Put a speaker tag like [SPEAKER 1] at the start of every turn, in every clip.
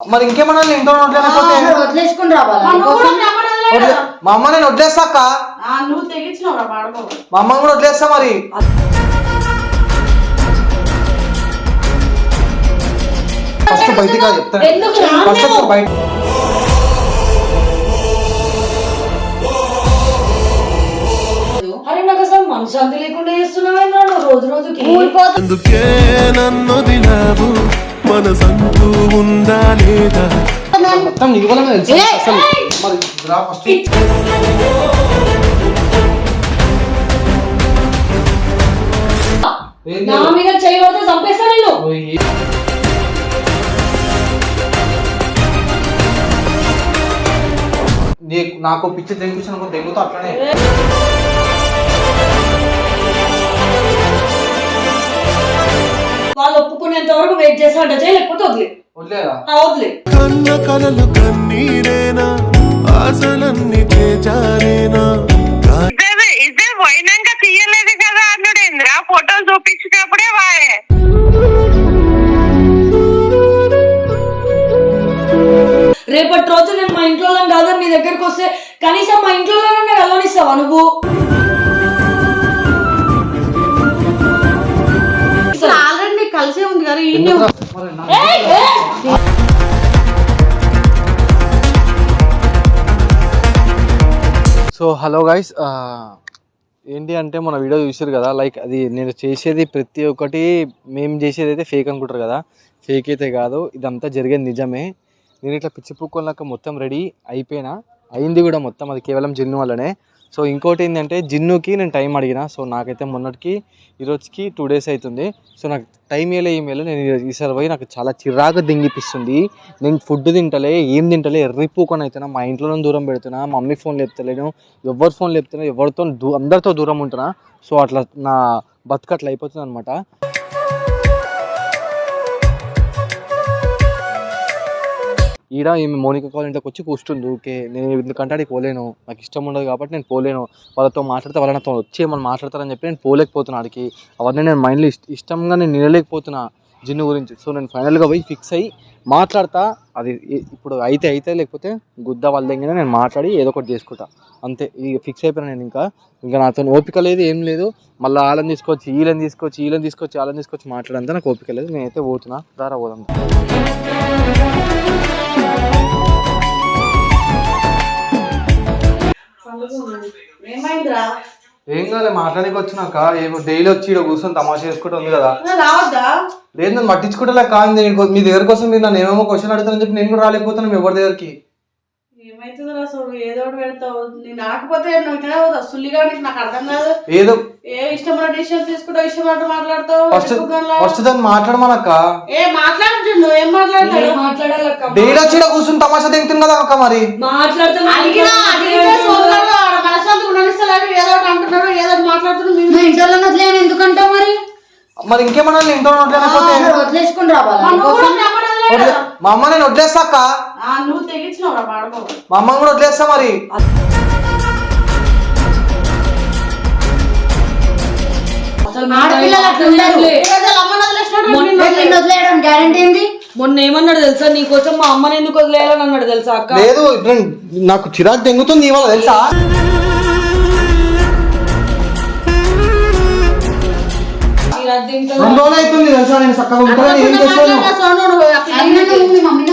[SPEAKER 1] మరి ఇంకేమన్నా ఇంట్లో
[SPEAKER 2] వదిలేసుకుని రావాలా.
[SPEAKER 3] మా
[SPEAKER 1] అమ్మ నేను వదిలేస్తా అక్క
[SPEAKER 3] ఆ, నువ్వు తెగించినావు
[SPEAKER 1] మా అమ్మని కూడా వదిలేస్తా మరి. ఫస్ట్ బయటికి? ఫస్ట్ బయట
[SPEAKER 2] అరే నాకు అసలు లేకుండా చేస్తున్నావేంద్రా నువ్వు? రోజు రోజుకి.
[SPEAKER 4] నన్ను లేదా
[SPEAKER 1] మొత్తం నీకు కూడా తెలుసు. అసలు మరి రా ఫస్ట్ ఏం
[SPEAKER 2] నా
[SPEAKER 1] చేయాలి?
[SPEAKER 2] మీద చేయబడితే చంపేస్తా నేను
[SPEAKER 1] నువ్వు ఏ- నీకు నాకు పిచ్చి తెంపించిన తెంగుతా అట్లనే.
[SPEAKER 2] వాళ్ళు ఒప్పుకునేంత వరకు వెయిట్ చేస్తా అంట చేయి లేకపోతే వదిలే
[SPEAKER 1] వదిలేరా
[SPEAKER 2] ఆ, వదిలే.
[SPEAKER 4] కన్న కలలు కన్నీరేనా? ఆశలన్నీ
[SPEAKER 5] పోయినాక తీయలేదు కదా అన్నుడేంద్ర ఫోటోలు చూపించినప్పుడే వాయే.
[SPEAKER 2] రేపటి రోజు నేను మా ఇంట్లో కాదు నీ దగ్గరికి వస్తే కనీసం మా ఇంట్లో వెళ్ళనిస్తావా నువ్వు?
[SPEAKER 3] కలిసే ఉంది కదా ఈ
[SPEAKER 1] ఎందుకురా? మరి నా-
[SPEAKER 2] ఏయ్, ఏయ్.
[SPEAKER 1] సో హలో గైస్ ఏంటి అంటే మన వీడియో చూసారు కదా లైక్ అది నేను చేసేది ప్రతి ఒక్కటి మేము చేసేది అయితే ఫేక్ అనుకుంటారు కదా ఫేక్ అయితే కాదు ఇదంతా జరిగేది నిజమే నేను ఇట్లా పిచ్చి పుక్కులాక మొత్తం రెడీ అయిపోయినా అయింది కూడా మొత్తం అది కేవలం జిన్ను వల్లనే సో ఇంకోటి ఏంటంటే జిన్నుకి నేను టైం అడిగిన సో నాకైతే మొన్నటికి ఈరోజుకి టూ డేస్ అవుతుంది సో నాకు టైం వేయలే ఏం వేయలే నేను ఈసారి పోయి నాకు చాలా చిరాకు దింగిపిస్తుంది. నేను ఫుడ్ తింటలే ఏం తింటలే ఎర్రిపోకొని అవుతున్నా మా ఇంట్లో దూరం పెడుతున్నా మా మమ్మీ ఫోన్ లేపుతలేను ఎవరి ఫోన్ లేపుతున్నా ఎవరితో దూ అందరితో దూరం ఉంటున్నా. సో అట్లా నా బతుకు అయిపోతుంది అనమాట ఈడ ఈమె మౌనిక కాల్ ఇంటికి వచ్చి కూర్చుంది. ఓకే నేను ఎందుకంటే ఆడికి పోలేను. నాకు ఇష్టం ఉండదు కాబట్టి నేను పోలేను. వాళ్ళతో మాట్లాడితే వాళ్ళు నాతో వచ్చి ఏమన్నా మాట్లాడతారని చెప్పి నేను పోలేకపోతున్నా ఆడికి. అవన్నీ నేను మైండ్లో ఇష్ట ఇష్టంగా నేను నిలలేకపోతున్నా జిన్ను గురించి. సో నేను ఫైనల్గా పోయి ఫిక్స్ అయ్యి మాట్లాడతా. అది ఇప్పుడు అయితే అయితే లేకపోతే గుద్ద వాళ్ళ దగ్గర నేను మాట్లాడి ఏదో ఒకటి చేసుకుంటా. అంతే. ఇక ఫిక్స్ అయిపోయినా నేను ఇంకా. ఇంకా నాతో ఓపిక లేదు ఏం లేదు. మళ్ళీ వాళ్ళని తీసుకొచ్చి వీళ్ళని తీసుకొచ్చి వీళ్ళని తీసుకొచ్చి వాళ్ళని తీసుకొచ్చి మాట్లాడంతా నాకు ఓపిక లేదు. నేనైతే పోతున్నా. దారా పోదాం.
[SPEAKER 3] ఏమైందిరా?
[SPEAKER 1] ఏం కాలే మాట్లాడానికి వచ్చినాక ఏమో డైలీ వచ్చి ఇక్కడ కూర్చొని తమాషా చేసుకుంటూ ఉంది కదా.
[SPEAKER 3] రావద్దా?
[SPEAKER 1] లేదు నన్ను పట్టించుకుంటా కాదు నేను మీ దగ్గర కోసం మీరు నన్ను ఏమేమో క్వశ్చన్ అడుగుతానని చెప్పి నేను కూడా రాలేకపోతున్నాను ఎవరి దగ్గరికి.
[SPEAKER 3] అసలు ఏదో పెడతావు. నేను రాకపోతే నువ్వు ఇట్లా పోతావు. సుల్లిగా నీకు నాకు అర్థం కాదు.
[SPEAKER 1] ఏదో
[SPEAKER 3] ఏ ఇష్టమైన డిసిషన్ తీసుకుంటావు ఇష్టమైన మాట్లాడతావు
[SPEAKER 1] ఫస్ట్ దాన్ని మాట్లాడమనక్క.
[SPEAKER 3] ఏ మాట్లాడు నువ్వు ఏం మాట్లాడతాడు?
[SPEAKER 2] ఏం మాట్లాడాలక్క
[SPEAKER 1] డైలీ వచ్చి ఇక్కడ కూర్చొని తమాషా తింటుంది కదా అక్క మరి.
[SPEAKER 2] మాట్లాడుతున్నా
[SPEAKER 3] అడిగినా అడిగితే సోదరుడు ఆడ మనశ్శాంతి ఉండనిస్తలేడు ఏదో ఒకటి అంటున్నాడు ఏదో ఒకటి మాట్లాడుతున్నాడు
[SPEAKER 2] నువ్వు ఇంట్లో వదిలేను ఎందుకంటావు మరి?
[SPEAKER 1] మరి ఇంకేమన్నా ఇంట్లో
[SPEAKER 2] వదిలేసుకుని రావాలా?
[SPEAKER 3] మా
[SPEAKER 1] అమ్మ నేను వదిలేస్తా అక్క.
[SPEAKER 3] ఆ, నువ్వు తెగించినావు రా పాడుకో
[SPEAKER 1] మా అమ్మని కూడా వదిలేస్తా మరి.
[SPEAKER 2] అసలు
[SPEAKER 6] ఆడపిల్లలు అట్లా ఉండరు.
[SPEAKER 2] మొన్న-
[SPEAKER 3] నిన్ను.
[SPEAKER 6] నిన్ను వదిలేయడం గ్యారంటీ ఏంది?
[SPEAKER 2] మొన్న ఏమన్నాడు తెలుసా? నీకోసం మా అమ్మని ఎందుకు వదిలేయాలని అన్నాడు తెలుసా అక్క?
[SPEAKER 1] లేదు ఇప్పుడు నాకు చిరాకు తెంగుతుంది ఇవాళ తెలుసా? రెండు రోజులు అవుతుంది తెలుసా? నేను చక్కగా ఉంటాను ఏం చేస్తాను?
[SPEAKER 6] మమ్మీని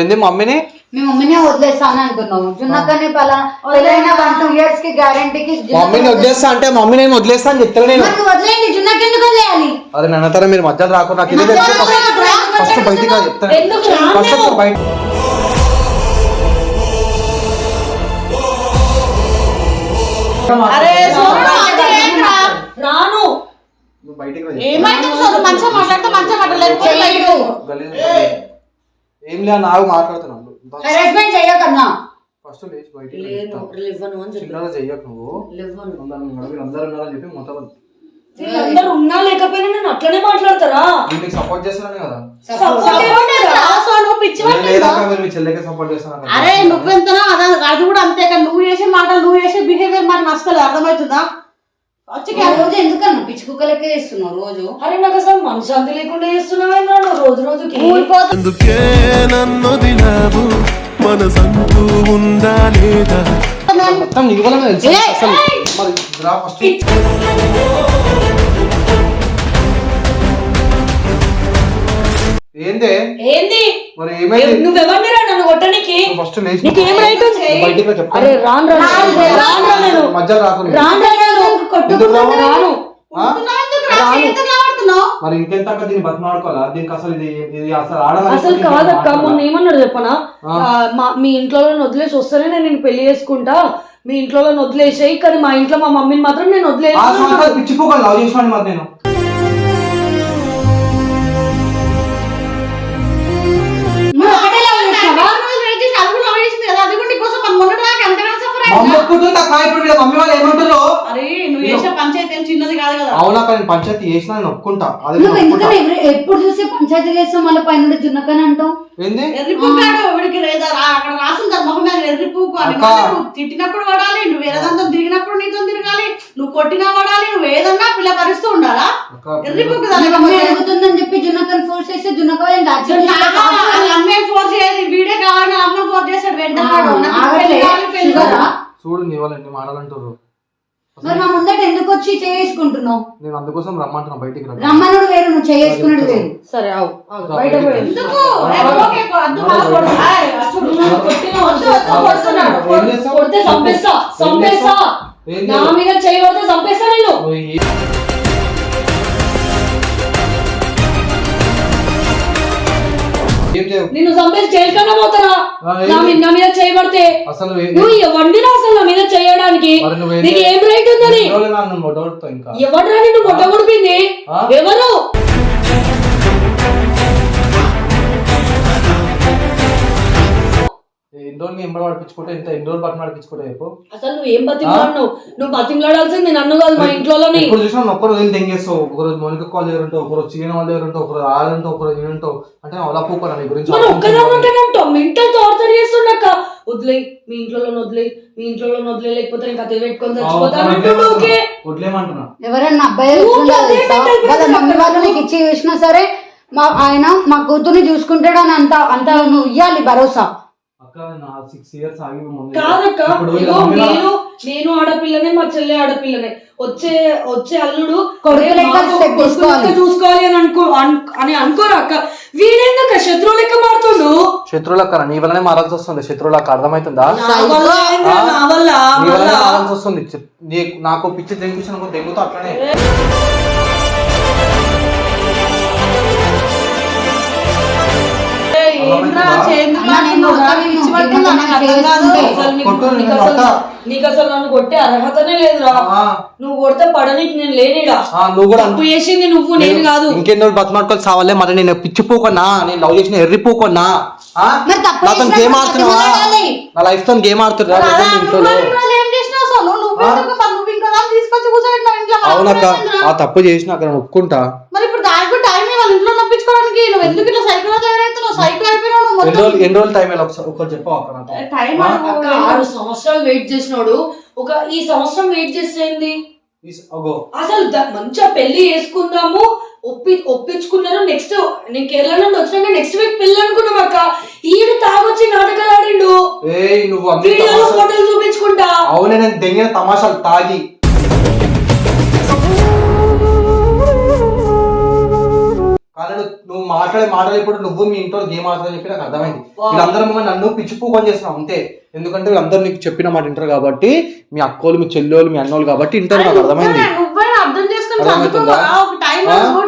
[SPEAKER 1] ఏంది మమ్మీని?
[SPEAKER 6] మీ మమ్మీనే వదిలేస్తాను అనుకున్నావు జున్నక్కని పలానా పెళ్ళైన వన్ టూ ఇయర్స్కి గ్యారంటీకి
[SPEAKER 1] మమ్మీని వదిలేస్తా. అంటే మమ్మీ నేను వదిలేస్తా అని చెప్తాను నేను.
[SPEAKER 6] వదిలేయండి జున్నకి ఎందుకు వదిలేయాలి?
[SPEAKER 1] అరే నన్నతర మీరు మధ్యలో రాకుండా నాకు ఇదే తెలుసు. ఫస్ట్ ఫస్ట్ బయటికి చెప్తాను? ఫస్ట్ బయట.
[SPEAKER 3] అరే సోను అది ఏంట్రా?
[SPEAKER 2] రాను
[SPEAKER 1] నువ్వు బయటికి రా.
[SPEAKER 3] ఏమైంది? సోను మంచిగా మాట్లాడితే మంచిగా మాట్లాడలేదు.
[SPEAKER 6] చెయ్యడు
[SPEAKER 1] గలీజ్ ఏం లే నాకు మాట్లాడుతున్నాను
[SPEAKER 6] హెరాస్మెంట్
[SPEAKER 1] ఫస్ట్ లేచి బయటికి రా.
[SPEAKER 2] లేదు
[SPEAKER 1] చెప్తాను.
[SPEAKER 2] ఇవ్వను అని చెప్పి
[SPEAKER 1] చిన్నగా చెయ్యకు నువ్వు.
[SPEAKER 2] ఇవ్వను
[SPEAKER 1] అందరూ ఉన్నారు, మీరు అందరూ ఉన్నారని చెప్పి మొత్తం
[SPEAKER 2] వీళ్ళందరూ ఉన్నా లేకపోయినా నేను అట్లనే మాట్లాడతారా
[SPEAKER 1] మీకు సపోర్ట్ చేస్తున్నాను కదా.
[SPEAKER 2] Support ఏమన్నారా?
[SPEAKER 3] సోను పిచ్చి
[SPEAKER 1] నేను
[SPEAKER 3] పట్టిందా?
[SPEAKER 1] లేదాక మీరు మీ చెల్లెకే సపోర్ట్ చేస్తున్నాను కదా.
[SPEAKER 3] అరే నువ్వెంతనో అదే కూడా అంతే కానీ నువ్వు చేసే మాటలు నువ్వు చేసే బిహేవియర్ మాకు నచ్చలేదు. అర్థమవుతుందా? వచ్చి
[SPEAKER 6] రోజు ఎందుకన్నా పిచ్చి కుక్కలకే చేస్తున్నావు రోజు?
[SPEAKER 2] అరే నాకు అసలు మనశ్శాంతి లేకుండా చేస్తున్నావేంద్రా నువ్వు రోజు రోజుకి?
[SPEAKER 4] అందుకే నన్ను దిలావు మనసంటూ ఉందా లేదా?
[SPEAKER 1] మొత్తం నీకు వల్ల తెలుసు. అసలు మరి రా ఫస్ట్ ఏందే?
[SPEAKER 2] ఏంది?
[SPEAKER 1] మరి ఏమైంది?
[SPEAKER 2] నువ్వెవరినిరా నన్ను కొట్టనికి
[SPEAKER 1] ఫస్ట్ లేచి
[SPEAKER 2] నీకేం రైట్ ఉంది?
[SPEAKER 1] బయటికి రా చెప్తాను.
[SPEAKER 2] అరే రాను రా రాను రా నేను
[SPEAKER 1] మధ్యలో రాకుండా
[SPEAKER 2] రాను రా నేను
[SPEAKER 1] ఎందుకు రావు?
[SPEAKER 2] రాను.
[SPEAKER 1] ఆ?
[SPEAKER 3] ఆడుతున్నావు
[SPEAKER 1] మరి ఇంకెంత అక్క దీన్ని బతిమాడుకోవాలా? దీనికి అసలు ఇది ఇది అసలు ఆడదానికి
[SPEAKER 2] అసలు
[SPEAKER 1] దీనికి
[SPEAKER 2] కాదక్క
[SPEAKER 1] మాట్లాడాలా?
[SPEAKER 2] మొన్న ఏమన్నాడు చెప్పనా?
[SPEAKER 1] ఆ.
[SPEAKER 2] ఆ, మా- మీ ఇంట్లో వాళ్ళని వదిలేసి వస్తేనే నేను నిన్ను పెళ్ళి చేసుకుంటా. మీ ఇంట్లో వాళ్ళని వదిలేసాయి కానీ మా ఇంట్లో మా మమ్మీని మాత్రం నేను
[SPEAKER 1] ఆ
[SPEAKER 2] వదిలేసి
[SPEAKER 1] పిచ్చిపోకలు లవ్ చేసినాను మరి నేను.
[SPEAKER 3] ఎంతగానో సఫర్
[SPEAKER 1] మా అమ్మ ఒప్పుకుంటుంది అక్క ఇప్పుడు వీళ్ళ మమ్మీ వాళ్ళు ఏమంటారు
[SPEAKER 3] అరే నువ్వు చేసే పంచాయతీ ఏం చిన్నది కాదు కదా.
[SPEAKER 1] అవునా కానీ పంచాయతీ చేసినా నేను ఒప్పుకుంటా. అది
[SPEAKER 6] నువ్వు
[SPEAKER 1] ఒప్పుకుంటా.
[SPEAKER 6] ఎందుకని ఎవ్రీ- ఎప్పుడు చూసి పంచాయతీ చేస్తావు? మళ్ళీ పైన జున్నకని అంటావు?
[SPEAKER 1] ఏంది?
[SPEAKER 3] ఎర్రిపుక్కాడు వీడికి లేదా? రా- అక్కడ రాసింది దాని మొహం మీద ఎర్రిపుక్కు అని
[SPEAKER 1] అక్క.
[SPEAKER 3] మళ్ళీ నువ్వు తిట్టినప్పుడు పడాలి నువ్వు వేరేదంతా తిరిగినప్పుడు నీతో తిరగాలి. నువ్వు కొట్టినా పడాలి నువ్వు ఏదన్నా పిల్ల భరిస్తూ ఉండాలా?
[SPEAKER 1] అక్క,
[SPEAKER 6] వాళ్ళ మమ్మీ అడుగుతుందని చెప్పి జున్నకని ఫోర్స్ చేస్తే జున్నక వాళ్ళని దాచి
[SPEAKER 3] అమ్మే ఫోర్ చేయదు వీడే కావాలని అమ్మ ఫోర్ చేశాడు వెంటనే వాడు. నాకు పెళ్ళి కావాలి, పెళ్ళి
[SPEAKER 6] షుగరా?
[SPEAKER 3] కావాలి.
[SPEAKER 1] చూడు నీ వాళ్ళు ఎన్ని మాటలంటారు
[SPEAKER 6] మరి మా ముందట ఎందుకు వచ్చి చేసుకుంటున్నావు
[SPEAKER 1] నేను అందుకోసం రమ్మంటున్నా బయటికి రా
[SPEAKER 6] రమ్మనుడు వేరు నువ్వు చేసుకున్నాడు వేరు.
[SPEAKER 2] సరే ఆగు, బయట పోయి
[SPEAKER 3] ఎందుకు? ఓకే, అద్దు.
[SPEAKER 2] కొట్టినా
[SPEAKER 3] వద్దు, వద్దు, కొడుతున్నాడు.
[SPEAKER 2] కొడితే చంపేస్తా చంపేస్తా.
[SPEAKER 1] ఏం
[SPEAKER 2] నా? మీద చేయబడితే చంపేస్తా నేను. నిన్ను చంపేసి జైలుకన్నా
[SPEAKER 1] ఏం
[SPEAKER 2] నా మీద చేయబడితే నువ్వు వండినా అసలు నా మీద చేయడానికి నీకు ఏం రైట్ ఉందని? ఎవడరా నిన్ను? ఎవరు?
[SPEAKER 1] ఎన్ని రోజులు ఎంబడి పడిపించుకుంటే ఇంత ఎన్ని రోజులు పక్కన పడిపించుకుంటే చెప్పు.
[SPEAKER 2] అసలు నువ్వు ఏం బతిమలాడినావు నువ్వు బతిమలాడాల్సింది నన్ను కాదు మా ఇంట్లోని
[SPEAKER 1] ఎప్పుడు చూసినా ఒక్క రోజు వెళ్ళి దెంగేస్తావు ఒక రోజు మౌనిక కాల్ దగ్గర ఉంటావు ఒక రోజు చీన వాళ్ళ దగ్గర ఉంటావు ఒక రోజు ఆడంటావు ఒక రోజు ఉంటావు. అంటే అలా పూకోరా నీ గురించి
[SPEAKER 2] మరి ఒక్కదామంటే మెంటల్ టార్చర్ చేస్తున్నాక వదిలే మీ ఇంట్లో వదిలే మీ ఇంట్లో వదిలే లేకపోతే నేను కథ పెట్టుకొని చచ్చిపోతాను ఓకే?
[SPEAKER 1] వడ్లేమంటున్నా
[SPEAKER 6] ఎవరన్నా అబ్బాయి వాళ్ళ మమ్మీ వాళ్ళు నీకు ఇచ్చి చూసినా సరే మా ఆయన మా కూతుర్ని చూసుకుంటాడు అని అంత అంత నువ్వు ఇవ్వాలి భరోసా.
[SPEAKER 2] కాదక్క నేను నేను ఆడపిల్లనే మా చెల్లె ఆడపిల్లనే. వచ్చే వచ్చే అల్లుడు చూసుకోవాలి. అని అనుకో అన్- అని అనుకోరా అక్క? వీడేందుక శత్రువు లెక్క మారుతుండు?
[SPEAKER 1] శత్రువులకు నీ వల్లనే మారాల్సి వస్తుంది. శత్రువులకు అర్థమవుతుందా?
[SPEAKER 2] నా వల్ల ఏందిరా,
[SPEAKER 1] ఆ?
[SPEAKER 2] నా వల్ల
[SPEAKER 1] నీ వల్లనే
[SPEAKER 2] వల్ల
[SPEAKER 1] మారాల్సి వస్తుంది. చెప్- నీ- నాకు పిచ్చి దెంగుతున్నా దెంగుతా అట్లనే.
[SPEAKER 3] ఏంద్రా,
[SPEAKER 6] నేను? మొత్తం?
[SPEAKER 3] నాకు అర్థం కాదు.
[SPEAKER 6] చేసుకుంటే.
[SPEAKER 2] అసలు నీకు-
[SPEAKER 1] కొట్టు,
[SPEAKER 2] నీకు
[SPEAKER 1] నేను
[SPEAKER 2] అసలు
[SPEAKER 1] కొడతా.
[SPEAKER 2] నీకు అసలు నన్ను కొట్టే అర్హతనే లేదురా
[SPEAKER 1] ఆ,
[SPEAKER 2] నువ్వు కొడితే పడనీకి నేను లేనిడా
[SPEAKER 1] ఆ, నువ్వు కూడా
[SPEAKER 2] తప్పు చేసింది నువ్వు నేను కాదు
[SPEAKER 1] ఇంకెన్నో బతిమాడుకోవాలి సావాలే మరి నేను పిచ్చిపోకున్నా నేను లవ్ చేసిన ఎర్రిపోకున్నా ఆ?
[SPEAKER 6] మరి తప్పు
[SPEAKER 1] నాతో
[SPEAKER 6] చేసినప్పుడు
[SPEAKER 1] గేమ్ ఆడుతున్నావా. నా లైఫ్తో గేమ్ ఆడుతున్నా
[SPEAKER 3] అలా
[SPEAKER 1] ఇంట్లో
[SPEAKER 3] నువ్వు ఇన్ని రోజులు ఏం చేసినావు అసలు? నువ్వు ఎందుకు మరి నువ్వు ఇంకో దాన్ని తీసుకొచ్చి కూర్చోబెట్టినావు ఇంట్లో మరి
[SPEAKER 1] అవునక్క? ఆ తప్పు చేసిన అక్కడ ఒప్పుకుంటా
[SPEAKER 3] మరి ఇప్పుడు దానికి కూడా టైం వాళ్ళ ఇంట్లో నప్పించుకోవడానికి నువ్వు ఎందుకు ఇట్లా సైకిల్
[SPEAKER 1] ఎన్ని రోజులు ఎన్ని రోజులు టైం ఇలా ఒకసారి? చెప్పావు నాతో
[SPEAKER 3] టైం
[SPEAKER 2] అక్క ఆరు సంవత్సరాలు వెయిట్ చేసినాడు ఒక ఈ సంవత్సరం వెయిట్ చేసేది?
[SPEAKER 1] అగో.
[SPEAKER 2] అసలు ద- మంచిగా పెళ్ళి చేసుకుందాము ఒప్పి ఒప్పించుకున్నారు నెక్స్ట్ నేను కేరళ నుండి వచ్చినాక నెక్స్ట్ వీక్ పెళ్ళి అనుకున్నాం అక్క. ఈడు తాగొచ్చి నాటకాలు ఆడిండు.
[SPEAKER 1] ఏయ్ నువ్వు అన్ని
[SPEAKER 2] వీడియోలో
[SPEAKER 1] తమాషాలు-
[SPEAKER 2] ఫోటోలు చూపించుకుంటా.
[SPEAKER 1] అవునే నేను దెంగిన తమాషాలు తాగి. కానీ నువ్వు- మాట్లాడే మాటలు ఇప్పుడు నువ్వు మీ ఇంట్లో గేమ్ ఆడుతుందని చెప్పి నాకు అర్థమైంది. వీళ్ళందరూ మమ్మల్ని నన్ను పిచ్చిపోకొని చేస్తున్నావు అంతే. ఎందుకంటే వీళ్ళందరూ నీకు చెప్పిన మాట వింటారు కాబట్టి మీ అక్కోలు మీ చెల్లెలు మీ అన్నోళ్ళు కాబట్టి ఇంటారు నాకు అర్థమైంది.
[SPEAKER 3] ఒక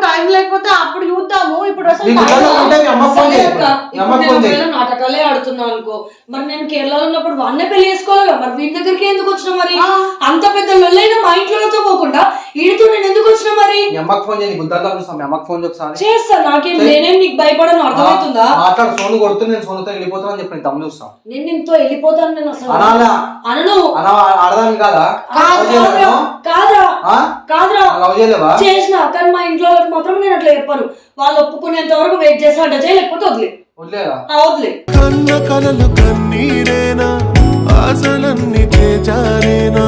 [SPEAKER 3] టైం లేకపోతే అప్పుడు చూద్దాము. ఇప్పుడు అసలు
[SPEAKER 1] నీకు
[SPEAKER 3] time
[SPEAKER 1] నిజంగా ఉంటే మీ అమ్మ ఫోన్
[SPEAKER 2] సరే
[SPEAKER 1] చేయి
[SPEAKER 2] అక్క,
[SPEAKER 1] మీ అమ్మ
[SPEAKER 2] ఇప్పుడు నేను
[SPEAKER 1] ఫోన్ చేయి
[SPEAKER 2] ఒకవేళ నాటకాలే ఆడుతున్నా అనుకో మరి నేను కేరళలో ఉన్నప్పుడు వాన్నే పెళ్ళి చేసుకోవాలి మరి వీడి దగ్గరికి ఎందుకు వచ్చిన మరి?
[SPEAKER 3] ఆ.
[SPEAKER 2] అంత పెద్ద లొల్లైన మా ఇంట్లోతో పోకుండా ఈడితో నేను ఎందుకు వచ్చిన మరి?
[SPEAKER 1] మీ అమ్మకి ఫోన్ చేయి గుద్దాలు చూస్తాను మీ అమ్మకి ఫోన్ చేయి ఒకసారి.
[SPEAKER 2] చేస్తా నాకేం. నేనేం నీకు భయపడను? అర్థమవుతుందా?
[SPEAKER 1] ఆ, మాట్లాడు సోను కొడుతూ నేను సోనుతో వెళ్ళిపోతానని చెప్పి నేను తమ్ముడు చూస్తాను
[SPEAKER 2] నేను నీతో వెళ్ళిపోతాను నేను అసలు.
[SPEAKER 1] అనాలా?
[SPEAKER 2] అనను.
[SPEAKER 1] అనా ఆడదాన్ని కాదా?
[SPEAKER 2] కాదు,
[SPEAKER 1] లవ్ చేయలేవా
[SPEAKER 2] కాదురా, కాదురా.
[SPEAKER 1] ఆ?
[SPEAKER 2] కాదురా.
[SPEAKER 1] లవ్ చేయలేవా
[SPEAKER 2] చేసిన కానీ మా ఇంట్లో వాళ్ళకి మాత్రం నేను అట్లా చెప్పాను. వాళ్ళు ఒప్పుకునేంత వరకు వెయిట్ చేస్తా అంటే. చేయ లేకపోతే వదిలే.
[SPEAKER 1] వదిలేదా
[SPEAKER 2] ఆ, వదిలే.
[SPEAKER 4] కన్న కలలు కన్నీరేనా? ఆశలన్నీ చేచారేనా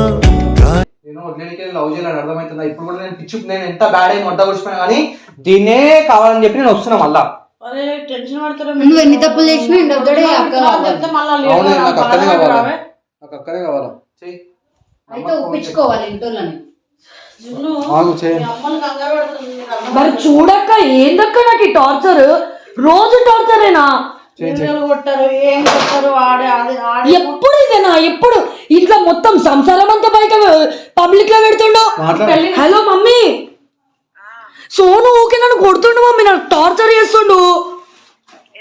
[SPEAKER 1] నేను వదిలేనికి లవ్ చేయాలని అర్థమవుతుందా ఇప్పుడు కూడా నేను పిచ్చి నేను ఎంత బ్యాడ్ అయి మొట్ట కూర్చున్నా కానీ దీన్నే కావాలని చెప్పి నేను వస్తున్నా మళ్ళా.
[SPEAKER 3] అరే టెన్షన్ పడతారు
[SPEAKER 6] నువ్వు ఎన్ని తప్పులు చేసినా ఎండ్ అక్క
[SPEAKER 3] చెప్తే మళ్ళీ
[SPEAKER 1] నాకు అక్కడే కావాలా. నాకు అక్కడే కావాలా. చెయ్యి
[SPEAKER 6] అయితే ఒప్పించుకోవాలి ఇంటోళ్ళని
[SPEAKER 2] మరి చూడక్క ఏందక్క నాకు ఈ టార్చర్? రోజు టార్చరేనా?
[SPEAKER 3] పిల్లలు కొట్టారు ఏం కొట్టారు ఆడే ఆడే ఆడే.
[SPEAKER 2] ఎప్పుడు ఇదేనా? ఎప్పుడు? ఇంట్లో మొత్తం సంసారం అంతా బయట పబ్లిక్లో పెడుతుండో. Hello mummy. సోను ఊకే నన్ను కొడుతుండు మమ్మీ. నాకు టార్చర్ చేస్తుండు.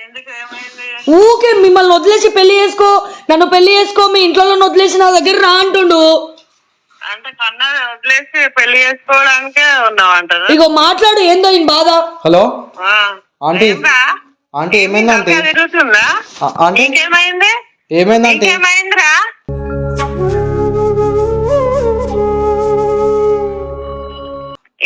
[SPEAKER 5] ఎందుకు ఏమైంది?
[SPEAKER 2] ఊకే మిమ్మల్ని వదిలేసి పెళ్ళి చేసుకో. నన్ను పెళ్ళి చేసుకో. మీ ఇంట్లో వదిలేసి నా దగ్గర రా అంటుండు.
[SPEAKER 5] అంటే కన్నా వదిలేసి పెళ్ళి చేసుకోవడానికే ఉన్నావు అంటారు
[SPEAKER 2] ఇగో మాట్లాడు ఏందో ఈయన బాధ?
[SPEAKER 1] హలో? ఆంటీ ఆంటీ ఏమైంది ఆంటీ?
[SPEAKER 5] తిరుగుతుందా?
[SPEAKER 1] ఆంటీ?
[SPEAKER 5] ఇంకేమైంది?
[SPEAKER 1] ఏమైంది ఆంటీ?
[SPEAKER 5] ఇంకేమైందిరా?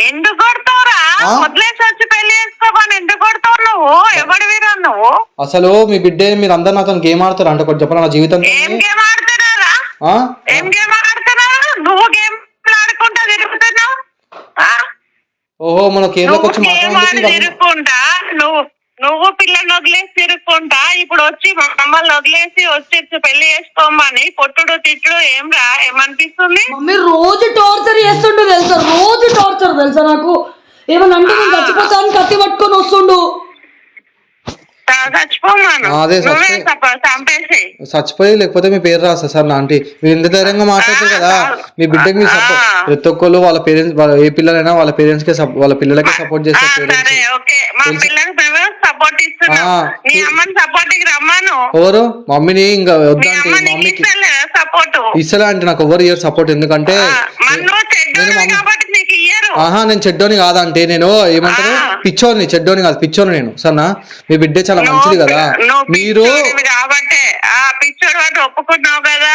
[SPEAKER 5] ఎందుకు కొడతావురా?
[SPEAKER 1] ఆ?
[SPEAKER 5] వదిలేసి వచ్చి పెళ్ళి చేసుకోమని ఎందుకు కొడతావు నువ్వు? ఎవడి వీరా నువ్వు
[SPEAKER 1] అసలు మీ బిడ్డ మీరు అందరు నాతో గేమ్ ఆడతారు అంటే ఒకటి చెప్పాలి నా జీవితం
[SPEAKER 5] ఏం గేమ్ ఆడుతున్నారా
[SPEAKER 1] ఆ?
[SPEAKER 5] ఏం గేమ్ ఆడుతున్నావు నువ్వు గేమ్ ఆడుకుంటా తిరుగుతున్నావు ఆ?
[SPEAKER 1] ఓహో మన కేరళకి
[SPEAKER 5] నువ్వు
[SPEAKER 1] వచ్చి
[SPEAKER 5] గేమ్ ఆడి
[SPEAKER 1] మాట్లాడి
[SPEAKER 5] తిరుగుకుంటా నువ్వు నువ్వు పిల్లని వదిలేసి తిరుగుకుంటా ఇప్పుడు వచ్చి మమ్మల్ని వదిలేసి వచ్చి పెళ్ళి చేసుకోమని పొట్టుడు తిట్టుడు ఏం రా ఏమనిపిస్తుంది?
[SPEAKER 2] మమ్మీ రోజు టార్చర్ చేస్తుండు తెలుసా? రోజు టార్చర్ తెలుసా నాకు? ఏమన్నా అంటే నేను చచ్చిపోతాను కత్తి పట్టుకొని వస్తుండు.
[SPEAKER 1] అదే చచ్చిపోయి లేకపోతే మీ పేరు రాస్తా సార్ నా ఆంటీ. మీరు ఇంత ధైర్యంగా మాట్లాడతారు కదా మీ బిడ్డకి మీ సపోర్ట్. ప్రతి ఒక్కరు వాళ్ళ పేరెంట్స్ వాళ్ళ ఏ పిల్లలైనా వాళ్ళ పేరెంట్స్కి వాళ్ళ పిల్లలకే సపోర్ట్ చేస్తారు పేరెంట్స్. ఎవరు? మమ్మీని ఇంకా
[SPEAKER 5] నీకు
[SPEAKER 1] మమ్మీకి. ఇస్తలే అంటే నాకు ఎవరు ఇయర్ సపోర్ట్ ఎందుకంటే
[SPEAKER 5] మన
[SPEAKER 1] ఆహా నేను చెడ్డోని కాదంటే నేను ఏమంటారు?
[SPEAKER 5] ఆ.
[SPEAKER 1] పిచ్చోని చెడ్డోని కాదు పిచ్చోని నేను. సరేనా మీ బిడ్డ చాలా మంచిది కదా. మీరు
[SPEAKER 5] కాబట్టే ఆ పిచ్చోడు వాటి ఒప్పుకున్నావు కదా.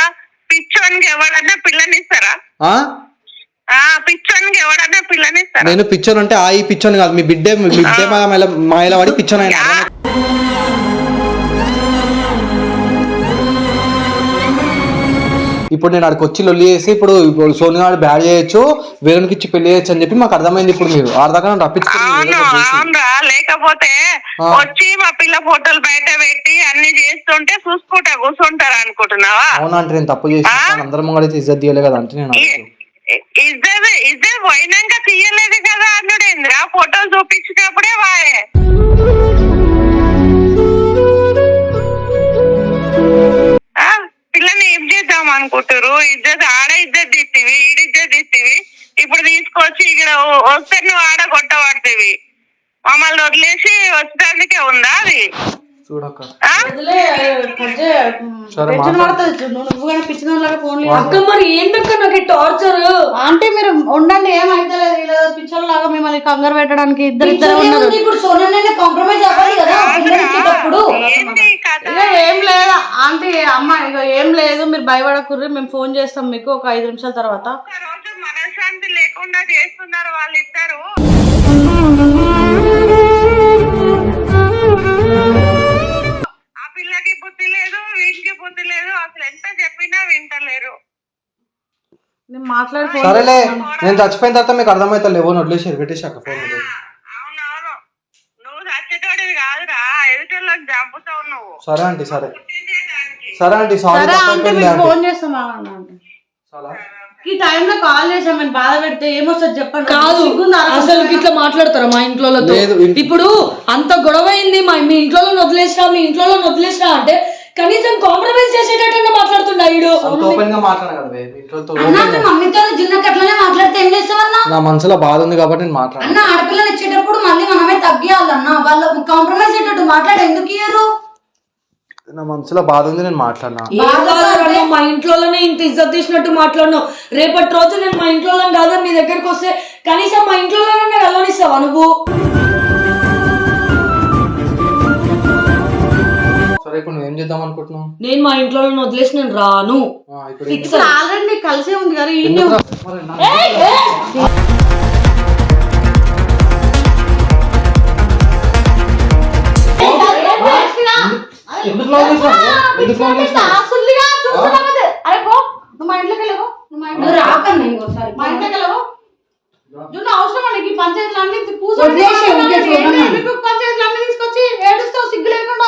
[SPEAKER 5] పిచ్చోనికి ఎవడన్నా పిల్లనిస్తారా
[SPEAKER 1] ఆ?
[SPEAKER 5] ఆ పిచ్చోనికి ఎవడన్నా పిల్లనిస్తారా
[SPEAKER 1] నేను పిచ్చోని అంటే ఆ ఈ పిచ్చోని కాదు. మీ బిడ్డే మీ బిడ్డే మాయల పడి పిచ్చోని ఆయన. ఇప్పుడు నేను అక్కడికి వచ్చి లొల్లి చేసి ఇప్పుడు ఇప్పుడు సోనియాడు బ్యాడ్ చేయొచ్చు వేరేకి ఇచ్చి పెళ్ళి చేయొచ్చు అని చెప్పి మాకు అర్థమైంది ఇప్పుడు మీరు ఆ దాకా నన్ను
[SPEAKER 5] అవును. అవునరా లేకపోతే
[SPEAKER 1] ఆ.
[SPEAKER 5] వచ్చి మా పిల్ల ఫోటోలు బయట పెట్టి అన్ని చేస్తుంటే చూసుకుంటా కూర్చుంటారు అనుకుంటున్నావా
[SPEAKER 1] అవునా అంటే నేను తప్పు చేసి అందరం ముంగడైతే ఇజ్జత్ తీయలే కదా అంటే నేను అడుగుతున్నా.
[SPEAKER 5] ఇద్దరు ఇద్దరు పోయినాక తీయలేదు కదా అన్నాడేంద్రా ఫోటోలు చూపించినప్పుడే వాయే
[SPEAKER 3] టెన్షన్. పడుతుంది నువ్వు కానీ పిచ్చిదానిలాగా ఫోన్
[SPEAKER 2] అక్క మరి ఏందక్క నాకు టార్చర్
[SPEAKER 3] ఆంటీ మీరు ఉండండి ఏమైతే లేదు పిచ్చోళ్ళలాగా మిమ్మల్ని కంగారు పెట్టడానికి ఇద్దరు ఇద్దరు ఉన్నారు.
[SPEAKER 6] ఇప్పుడు సోననే కాంప్రమైజ్ అవ్వాలి కదా ఇచ్చేటప్పుడు.
[SPEAKER 3] ఏం లేదు ఆంటీ అమ్మ ఇక ఏం లేదు మీరు భయపడకుర్రి మేము ఫోన్ చేస్తాం మీకు ఒక ఐదు నిమిషాల తర్వాత.
[SPEAKER 5] మనశ్శాంతి లేకుండా చేస్తున్నారు వాళ్ళిద్దరు. పిల్లకి బుద్ధి లేదు వీడికి బుద్ధి లేదు. అసలు ఎంత చెప్పినా వింటలేరు.
[SPEAKER 3] నేను మాట్లాడి ఫోన్
[SPEAKER 1] సరేలే నేను చచ్చిపోయిన తర్వాత మీకు అర్థమైతే లేవు వదిలేసి పెట్టేశాక ఫోన్.
[SPEAKER 5] అవునవును. నువ్వు చచ్చేటోడివి కాదురా ఎదుటోళ్ళకి చంపుతావు నువ్వు.
[SPEAKER 1] సరే ఆంటీ సరే. సరే ఆంటీ సారీ
[SPEAKER 3] ఫోన్ చేస్తాం ఆగండి ఆంటీ
[SPEAKER 1] చాలా
[SPEAKER 3] ఈ టైంలో కాల్ చేసాం మేము బాధ పెడితే ఏమొస్తుంది చెప్పండి.
[SPEAKER 2] కాదు? అసలు ఇట్లా మాట్లాడతారా మా ఇంట్లో ఇప్పుడు అంత గొడవ అయింది మా మీ ఇంట్లో వదిలేసినా మీ ఇంట్లో వదిలేసినా అంటే కనీసం కాంప్రమైజ్ చేసేటట్టు మాట్లాడుతుండా ఈడు.
[SPEAKER 6] మమ్మీతో జున్నకి అట్లనే మాట్లాడితే ఏం చేస్తావన్నా
[SPEAKER 1] నా మనసులో బాధ ఉంది కాబట్టి నేను మాట్లాడాను.
[SPEAKER 6] అన్న ఆడపిల్లని ఇచ్చేటప్పుడు మళ్ళీ మనమే తగ్గియాలన్న వాళ్ళు కాంప్రమైజ్ అయ్యేటట్టు మాట్లాడి ఎందుకు ఇయ్యరు?
[SPEAKER 1] నా మనసులో బాధ ఉంది నేను మాట్లాడినా?
[SPEAKER 2] ఏం మా ఇంట్లోనే ఇంత ఇజ్జత్ తీసినట్టు మాట్లాడను రేపటి రోజు నేను మా ఇంట్లో కాదా మీ దగ్గరకు వస్తే కనీసం మా ఇంట్లోనే కలవనిస్తావా నువ్వు?
[SPEAKER 1] సరే ఇప్పుడు నువ్వు ఏం చేద్దాం అనుకుంటున్నావు?
[SPEAKER 2] నేను మా ఇంట్లో వదిలేసి నేను రాను.
[SPEAKER 1] ఆ, ఇప్పుడు ఏం
[SPEAKER 2] ఫిక్స్
[SPEAKER 3] ఆల్రెడీ నీకు కలిసే ఉంది కదా ఈ
[SPEAKER 1] ఎందుకు రా? మరి నా- ఎందుకు లవ్ చేసావు? ఎందుకు లవ్ చేసావు?
[SPEAKER 3] నువ్వు మా ఇంట్లోకి వెళ్ళవు నువ్వు మా
[SPEAKER 2] నువ్వు
[SPEAKER 3] ఇంట్లో
[SPEAKER 2] రాకన్నా ఇంకోసారి
[SPEAKER 3] మా ఇంట్లోకి వెళ్ళవు జున్ను అవసరం నీకు ఈ పంచాయతీలు అన్ని
[SPEAKER 6] వదిలేసేయ్, ఊరికే చూడను.
[SPEAKER 3] పంచాయతీలు అన్ని తీసుకొచ్చి ఏడుస్తావు సిగ్గు లేకుండా